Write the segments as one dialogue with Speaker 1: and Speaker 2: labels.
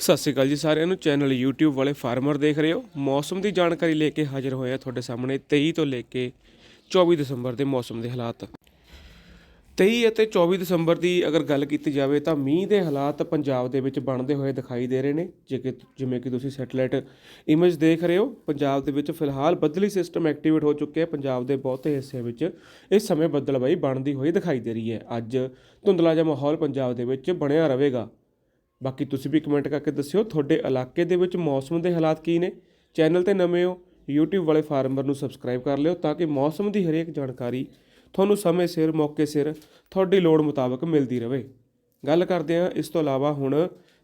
Speaker 1: ਸਤਿ ਸ਼੍ਰੀ ਅਕਾਲ ਜੀ ਸਾਰਿਆਂ ਨੂੰ। ਚੈਨਲ YouTube ਵਾਲੇ ਫਾਰਮਰ ਦੇਖ ਰਹੇ ਹੋ। ਮੌਸਮ ਦੀ ਜਾਣਕਾਰੀ ਲੈ ਕੇ ਹਾਜ਼ਰ ਹੋਏ ਆ ਤੁਹਾਡੇ ਸਾਹਮਣੇ 23 ਤੋਂ ਲੈ ਕੇ 24 ਦਸੰਬਰ ਦੇ ਮੌਸਮ ਦੇ ਹਾਲਾਤ। 23 ਅਤੇ 24 ਦਸੰਬਰ ਦੀ ਅਗਰ ਗੱਲ ਕੀਤੀ ਜਾਵੇ ਤਾਂ ਮੀਂਹ ਦੇ ਹਾਲਾਤ ਪੰਜਾਬ ਦੇ ਵਿੱਚ ਬਣਦੇ ਹੋਏ ਦਿਖਾਈ ਦੇ ਰਹੇ ਨੇ। ਜੇ ਕਿ ਜਿਵੇਂ ਕਿ ਤੁਸੀਂ ਸੈਟੇਲਾਈਟ ਇਮੇਜ ਦੇਖ ਰਹੇ ਹੋ, ਪੰਜਾਬ ਦੇ ਵਿੱਚ ਫਿਲਹਾਲ ਬੱਦਲੀ ਸਿਸਟਮ ਐਕਟੀਵੇਟ ਹੋ ਚੁੱਕਿਆ ਹੈ। ਪੰਜਾਬ ਦੇ ਬਹੁਤੇ ਹਿੱਸੇ ਵਿੱਚ ਇਸ ਸਮੇਂ ਬੱਦਲਬਾਈ ਬਣਦੀ ਹੋਈ ਦਿਖਾਈ ਦੇ ਰਹੀ ਹੈ। ਅੱਜ ਧੁੰਦਲਾ ਜਿਹਾ ਮਾਹੌਲ ਪੰਜਾਬ ਦੇ ਵਿੱਚ ਬਣਿਆ ਰਹੇਗਾ। ਬਾਕੀ ਤੁਸੀਂ ਵੀ ਕਮੈਂਟ ਕਰਕੇ ਦੱਸਿਓ, ਤੁਹਾਡੇ ਇਲਾਕੇ ਦੇ ਵਿੱਚ ਮੌਸਮ ਦੇ ਹਾਲਾਤ ਕੀ ਨੇ? ਚੈਨਲ ਤੇ ਨਵੇਂ ਹੋ, YouTube ਵਾਲੇ ਫਾਰਮਰ ਨੂੰ ਸਬਸਕ੍ਰਾਈਬ ਕਰ ਲਿਓ ਤਾਂ ਕਿ ਮੌਸਮ ਦੀ ਹਰੇਕ ਜਾਣਕਾਰੀ ਤੁਹਾਨੂੰ ਸਮੇਂ ਸਿਰ, ਮੌਕੇ ਸਿਰ ਤੁਹਾਡੀ ਲੋੜ ਮੁਤਾਬਕ ਮਿਲਦੀ ਰਹੇ ਗੱਲ ਕਰਦੇ ਹਾਂ ਇਸ ਤੋਂ ਇਲਾਵਾ ਹੁਣ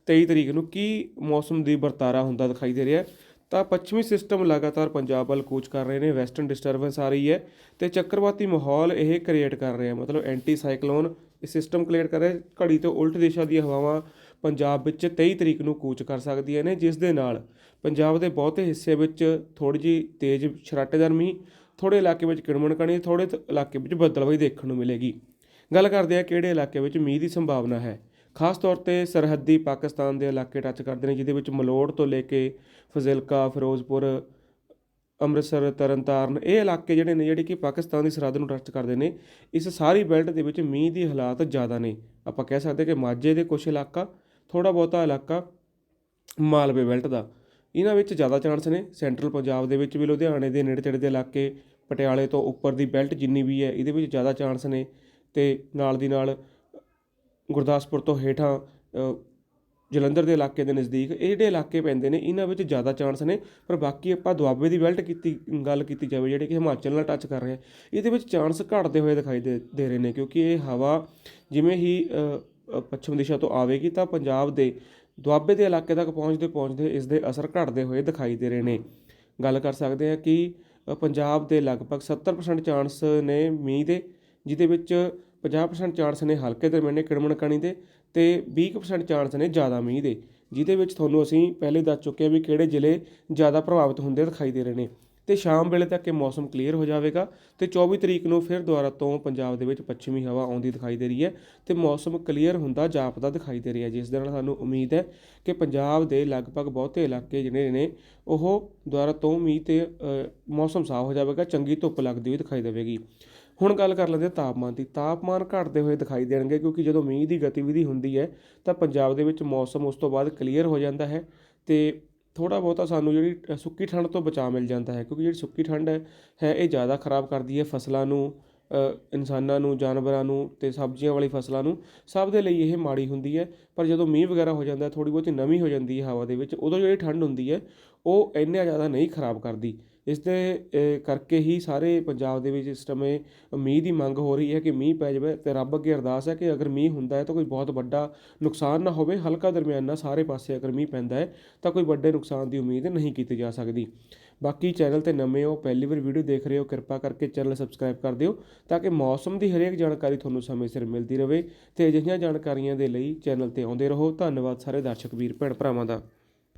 Speaker 1: 23 ਤਰੀਕ ਨੂੰ ਕੀ ਮੌਸਮ ਦੀ ਵਰਤਾਰਾ ਹੁੰਦਾ ਦਿਖਾਈ ਦੇ ਰਿਹਾ ਤਾਂ ਪੱਛਮੀ ਸਿਸਟਮ ਲਗਾਤਾਰ ਪੰਜਾਬ ਵੱਲ ਕੂਚ ਕਰ ਰਹੇ ਨੇ ਵੈਸਟਰਨ ਡਿਸਟਰਬੈਂਸ ਆ ਰਹੀ ਹੈ ਤੇ ਚੱਕਰਵਾਤੀ ਮਾਹੌਲ ਇਹ ਕ੍ਰੀਏਟ ਕਰ ਰਿਹਾ ਮਤਲਬ ਐਂਟੀ ਸਾਈਕਲੋਨ ਇਹ ਸਿਸਟਮ ਕ੍ਰੀਏਟ ਕਰ ਰਿਹਾ ਘੜੀ ਤੋਂ ਉਲਟ ਦਿਸ਼ਾ ਦੀਆਂ ਹਵਾਵਾਂ ਪੰਜਾਬ ਵਿੱਚ 23 ਤਰੀਕ ਨੂੰ ਕੂਚ ਕਰ ਸਕਦੀਆਂ ਨੇ, ਜਿਸ ਦੇ ਨਾਲ ਪੰਜਾਬ ਦੇ ਬਹੁਤੇ ਹਿੱਸੇ ਵਿੱਚ ਥੋੜੀ ਜਿਹੀ ਤੇਜ਼ ਛਰਾਟੇਦਾਰ ਮੀਂਹ ਥੋੜੇ ਇਲਾਕੇ ਵਿੱਚ ਕਿਣਮਣ ਕਣੀ ਥੋੜੇ ਇਲਾਕੇ ਵਿੱਚ ਬੱਦਲਵਾਈ ਦੇਖਣ ਨੂੰ ਮਿਲੇਗੀ। ਗੱਲ ਕਰਦੇ ਆ ਕਿਹੜੇ ਇਲਾਕੇ ਵਿੱਚ ਮੀਂਹ ਦੀ ਸੰਭਾਵਨਾ ਹੈ। ਖਾਸ ਤੌਰ ਤੇ ਸਰਹੱਦੀ ਪਾਕਿਸਤਾਨ ਦੇ ਇਲਾਕੇ ਟੱਚ ਕਰਦੇ ਨੇ, ਜਿਹਦੇ ਵਿੱਚ ਮਲੋੜ ਤੋਂ ਲੈ ਕੇ ਫਜ਼ਿਲਕਾ, ਫਿਰੋਜ਼ਪੁਰ, ਅੰਮ੍ਰਿਤਸਰ, ਤਰਨਤਾਰਨ, ਇਹ ਇਲਾਕੇ ਜਿਹੜੇ ਨੇ, ਜਿਹੜੇ ਕਿ ਪਾਕਿਸਤਾਨ ਦੀ ਸਰਹੱਦ ਨੂੰ ਟੱਚ ਕਰਦੇ ਨੇ, ਇਸ ਸਾਰੀ ਬੈਲਟ ਦੇ ਵਿੱਚ ਮੀਂਹ ਦੀ ਹਾਲਾਤ ਜ਼ਿਆਦਾ ਨੇ। ਆਪਾਂ ਕਹਿ ਸਕਦੇ ਕਿ ਮਾਝੇ ਦੇ ਕੁਝ ਇਲਾਕਾ ਥੋੜਾ ਬਹੁਤਾ ਇਲਾਕਾ ਮਾਲਵੇ ਬੈਲਟ ਦਾ। ਇਹਨਾਂ ਵਿੱਚ ਜ਼ਿਆਦਾ ਚਾਂਸ ਨੇ। ਸੈਂਟਰਲ ਪੰਜਾਬ ਦੇ ਵਿੱਚ ਵੀ ਲੁਧਿਆਣੇ ਦੇ ਨੇੜੇ ਤੇੜੇ ਦੇ ਇਲਾਕੇ, ਪਟਿਆਲੇ ਤੋਂ ਉੱਪਰ ਦੀ ਬੈਲਟ ਜਿੰਨੀ ਵੀ ਹੈ, ਇਹਦੇ ਵਿੱਚ ਜ਼ਿਆਦਾ ਚਾਂਸ ਨੇ ਤੇ ਨਾਲ ਦੀ ਨਾਲ ਗੁਰਦਾਸਪੁਰ ਤੋਂ ਹੇਠਾਂ ਜਲੰਧਰ ਦੇ ਇਲਾਕੇ ਦੇ ਨਜ਼ਦੀਕ ਇਹ ਜਿਹੜੇ ਇਲਾਕੇ ਪੈਂਦੇ ਨੇ, ਇਹਨਾਂ ਵਿੱਚ ਜ਼ਿਆਦਾ ਚਾਂਸ ਨੇ। ਪਰ ਬਾਕੀ ਆਪਾਂ ਦੁਆਬੇ ਦੀ ਬੈਲਟ ਕੀਤੀ, ਗੱਲ ਕੀਤੀ ਜਾਵੇ, ਜਿਹੜੇ ਕਿ ਹਿਮਾਚਲ ਨਾਲ ਟੱਚ ਕਰ ਰਹੇ ਇਹਦੇ ਵਿੱਚ ਚਾਂਸ ਘਟਦੇ ਹੋਏ ਦਿਖਾਈ ਦੇ ਦੇ ਰਹੇ ਨੇ, ਕਿਉਂਕਿ ਇਹ ਹਵਾ ਜਿਵੇਂ ਹੀ ਪੱਛਮ ਦਿਸ਼ਾ ਤੋਂ ਆਵੇਗੀ ਤਾਂ ਪੰਜਾਬ ਦੇ ਦੁਆਬੇ ਦੇ ਇਲਾਕੇ ਤੱਕ ਪਹੁੰਚਦੇ ਪਹੁੰਚਦੇ ਇਸ ਦੇ ਅਸਰ ਘਟਦੇ ਹੋਏ ਦਿਖਾਈ ਦੇ ਰਹੇ ਨੇ। ਗੱਲ ਕਰ ਸਕਦੇ ਹਾਂ ਕਿ ਪੰਜਾਬ ਦੇ ਲਗਭਗ 70% ਚਾਂਸ ਨੇ ਮੀਂਹ ਦੇ, ਜਿਹਦੇ ਵਿੱਚ 50% ਚਾਂਸ ਨੇ ਹਲਕੇ ਦਰਮਿਆਨੇ ਕਿਣਮਣ ਕਣੀ ਦੇ ਤੇ 20% ਚਾਂਸ ਨੇ ਜ਼ਿਆਦਾ ਮੀਂਹ ਦੇ, ਜਿਹਦੇ ਵਿੱਚ ਤੁਹਾਨੂੰ ਅਸੀਂ ਪਹਿਲੇ ਦੱਸ ਚੁੱਕੇ ਹਾਂ ਵੀ ਕਿਹੜੇ ਜ਼ਿਲ੍ਹੇ ਜ਼ਿਆਦਾ ਪ੍ਰਭਾਵਿਤ ਹੁੰਦੇ ਦਿਖਾਈ ਦੇ ਰਹੇ ਨੇ। ਤੇ ਸ਼ਾਮ ਵੇਲੇ ਤੱਕ ਇਹ ਮੌਸਮ ਕਲੀਅਰ ਹੋ ਜਾਵੇਗਾ ਤੇ 24 ਤਰੀਕ ਨੂੰ ਫਿਰ ਦੁਬਾਰਾ ਤੋਂ ਪੰਜਾਬ ਦੇ ਵਿੱਚ ਪੱਛਮੀ ਹਵਾ ਆਉਂਦੀ ਦਿਖਾਈ ਦੇ ਰਹੀ ਹੈ ਤੇ ਮੌਸਮ ਕਲੀਅਰ ਹੁੰਦਾ ਜਾਪਦਾ ਦਿਖਾਈ ਦੇ ਰਿਹਾ ਜਿਸ ਦੇ ਨਾਲ ਸਾਨੂੰ ਉਮੀਦ ਹੈ ਕਿ ਪੰਜਾਬ ਦੇ ਲਗਭਗ ਬਹੁਤੇ ਇਲਾਕੇ ਜਿਹੜੇ ਨੇ ਉਹ ਦੁਬਾਰਾ ਤੋਂ ਮੀਂਹ ਤੇ ਮੌਸਮ ਸਾਫ਼ ਹੋ ਜਾਵੇਗਾ, ਚੰਗੀ ਧੁੱਪ ਲੱਗਦੀ ਹੋਈ ਦਿਖਾਈ ਦੇਵੇਗੀ। ਹੁਣ ਗੱਲ ਕਰ ਲੈਂਦੇ ਹਾਂ ਤਾਪਮਾਨ ਦੀ। ਤਾਪਮਾਨ ਘਟਦੇ ਹੋਏ ਦਿਖਾਈ ਦੇਣਗੇ ਕਿਉਂਕਿ ਜਦੋਂ ਮੀਂਹ ਦੀ ਗਤੀਵਿਧੀ ਹੁੰਦੀ ਹੈ ਤਾਂ ਪੰਜਾਬ ਦੇ ਵਿੱਚ ਮੌਸਮ ਉਸ ਤੋਂ ਬਾਅਦ ਕਲੀਅਰ ਹੋ ਜਾਂਦਾ ਹੈ ਤੇ ਥੋੜ੍ਹਾ ਬਹੁਤਾ ਸਾਨੂੰ ਜਿਹੜੀ ਸੁੱਕੀ ਠੰਡ ਤੋਂ ਬਚਾਅ ਮਿਲ ਜਾਂਦਾ ਹੈ, ਕਿਉਂਕਿ ਜਿਹੜੀ ਸੁੱਕੀ ਠੰਡ ਹੈ ਹੈ ਇਹ ਜ਼ਿਆਦਾ ਖਰਾਬ ਕਰਦੀ ਹੈ ਫਸਲਾਂ ਨੂੰ ਇਨਸਾਨਾਂ ਨੂੰ, ਜਾਨਵਰਾਂ ਨੂੰ ਅਤੇ ਸਬਜ਼ੀਆਂ ਵਾਲੀ ਫਸਲਾਂ ਨੂੰ, ਸਭ ਦੇ ਲਈ ਇਹ ਮਾੜੀ ਹੁੰਦੀ ਹੈ। ਪਰ ਜਦੋਂ ਮੀਂਹ ਵਗੈਰਾ ਹੋ ਜਾਂਦਾ, ਥੋੜ੍ਹੀ ਬਹੁਤੀ ਨਮੀ ਹੋ ਜਾਂਦੀ ਹੈ ਹਵਾ ਦੇ ਵਿੱਚ, ਉਦੋਂ ਜਿਹੜੀ ਠੰਡ ਹੁੰਦੀ ਹੈ, ਉਹ ਇੰਨਾ ਜ਼ਿਆਦਾ ਨਹੀਂ ਖਰਾਬ ਕਰਦੀ। ਇਸ ਦੇ ਕਰਕੇ ਹੀ ਸਾਰੇ ਪੰਜਾਬ ਦੇ ਵਿੱਚ ਇਸ ਸਮੇਂ ਮੀਂਹ ਦੀ ਮੰਗ ਹੋ ਰਹੀ ਹੈ ਕਿ ਮੀਂਹ ਪੈ ਜਾਵੇ ਅਤੇ ਰੱਬ ਅੱਗੇ ਅਰਦਾਸ ਹੈ ਕਿ ਅਗਰ ਮੀਂਹ ਹੁੰਦਾ ਹੈ ਤਾਂ ਕੋਈ ਬਹੁਤ ਵੱਡਾ ਨੁਕਸਾਨ ਨਾ ਹੋਵੇ, ਹਲਕਾ ਦਰਮਿਆਨਾ ਸਾਰੇ ਪਾਸੇ ਅਗਰ ਮੀਂਹ ਪੈਂਦਾ ਹੈ ਤਾਂ ਕੋਈ ਵੱਡੇ ਨੁਕਸਾਨ ਦੀ ਉਮੀਦ ਨਹੀਂ ਕੀਤੀ ਜਾ ਸਕਦੀ। ਬਾਕੀ ਚੈਨਲ ਤੇ ਨਵੇਂ ਹੋ, ਪਹਿਲੀ ਵਾਰ ਵੀਡੀਓ ਦੇਖ ਰਹੇ ਹੋ, ਕਿਰਪਾ ਕਰਕੇ ਚੈਨਲ ਸਬਸਕ੍ਰਾਈਬ ਕਰ ਦਿਓ ਤਾਂ ਕਿ ਮੌਸਮ ਦੀ ਹਰੇਕ ਜਾਣਕਾਰੀ ਤੁਹਾਨੂੰ ਸਮੇਂ ਸਿਰ ਮਿਲਦੀ ਰਹੇ ਤੇ ਅਜਿਹੀਆਂ ਜਾਣਕਾਰੀਆਂ ਦੇ ਲਈ ਚੈਨਲ ਤੇ ਆਉਂਦੇ ਰਹੋ। ਧੰਨਵਾਦ ਸਾਰੇ ਦਰਸ਼ਕ ਵੀਰ, ਭੈਣ ਭਰਾਵਾਂ ਦਾ।